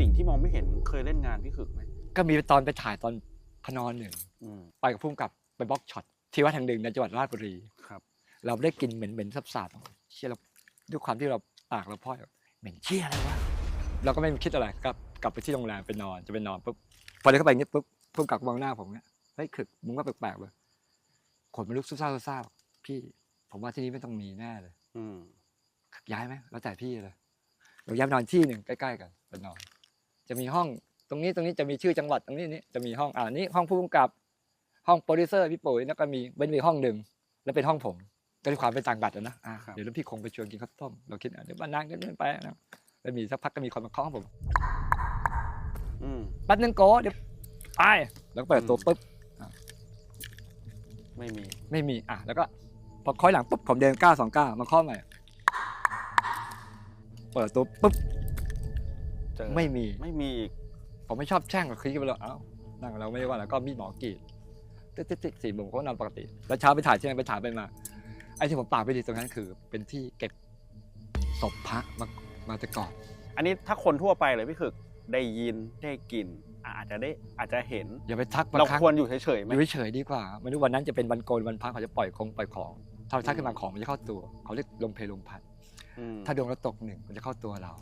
สิ่งที่มองไม่เห็นเคยเล่นงานพี่ขึกไหมก็มีตอนไปถ่ายตอนพนอนหนึ่งอืมไปกับพุ่มกับไปบล็อกช็อตที่วัดแห่งหนึ่งในจังหวัดราชบุรี ครับ เราได้กลินเหม็นเหม็นๆสับๆเชี่ยเราด้วยความที่เราปากเราพ่อยเหม็นเชี่ยอะไรวะเราก็ไม่คิดอะไรกลับกลับไปที่โรงแรมไปนอนจะไปนอนปุ๊บพอเดินเข้าไปอย่างเงี้ยปุ๊บพุ่มกับก็มองหน้าผมเงี้ยเฮ้ยขึกมึงว่าแปลกๆเลยขนมันลุกซุ่ซ่าซุ่ซ่าบอกพี่ ผมว่าที่นี่ไม่ต้องมีแน่เลยอืมย้ายไหมแล้วแต่พี่เลยเราย้ายไปนอนที่หนึ่งใกล้ๆกันไปนอน จะมีห้องตรงนี้ตรงนี้จะมีชื่อจังหวัดตรงนี้นี่จะมีห้องอ่านี่ห้องผู้กำกับ ห้องโปรดิวเซอร์พี่ปุ๋ยแล้วก็มีเป็นมีห้องหนึ่งแล้วเป็นห้องผมก็ด้วยความเป็นต่างบัตรอะนะอ่าเดี๋ยวแล้วพี่คงไปชวนกินข้าวต้มเราคิดอะเดี๋ยวบ้านนางก็เดินไปนะแล้วมีสักพักก็มีคนมาเคาะห้องผมอืมแป๊บนึงโกเดี๋ยวไปแล้วก็เปิดตัวปุ๊บไม่มีไม่มีอะแล้วก็พอคอยหลังปุ๊บผมเดินก้าวสองก้าวมาเคาะใหม่เปิดตัวปุ๊บ เจอไม่มี ไม่มีอีกผมไม่ชอบแช่งกับคลิกไปเลยเอ้านั่งเราไม่ได้ว่าแล้วก็มีดหมอกรีดติ๊ดติ๊ดติ๊ดสี่โมงเขาก็นอนปกติ แล้วเช้าไปถ่ายที่ไหนไปถ่ายไปมา ไอ้ที่ผมปากไปดีตรงนั้นคือ เป็นที่เก็บศพพระมามาแต่ก่อน อันนี้ถ้าคนทั่วไปเลยพี่ขึกได้ยินได้กลิ่นอาจจะได้อาจจะเห็น อย่าไปทักบางเราครั้งควรอยู่เฉยๆไหมอยู่เฉยๆดีกว่าไม่รู้วันนั้นจะเป็นวันโกนวันพระเขาจะปล่อยคงปล่อยของ ถ้าเราทักขึ้นมาของมันจะเข้าตัว เขาเรียกลมเพลลมพัด อืมถ้าดวงเราตกหนึ่งมันจะเข้าตัวเรา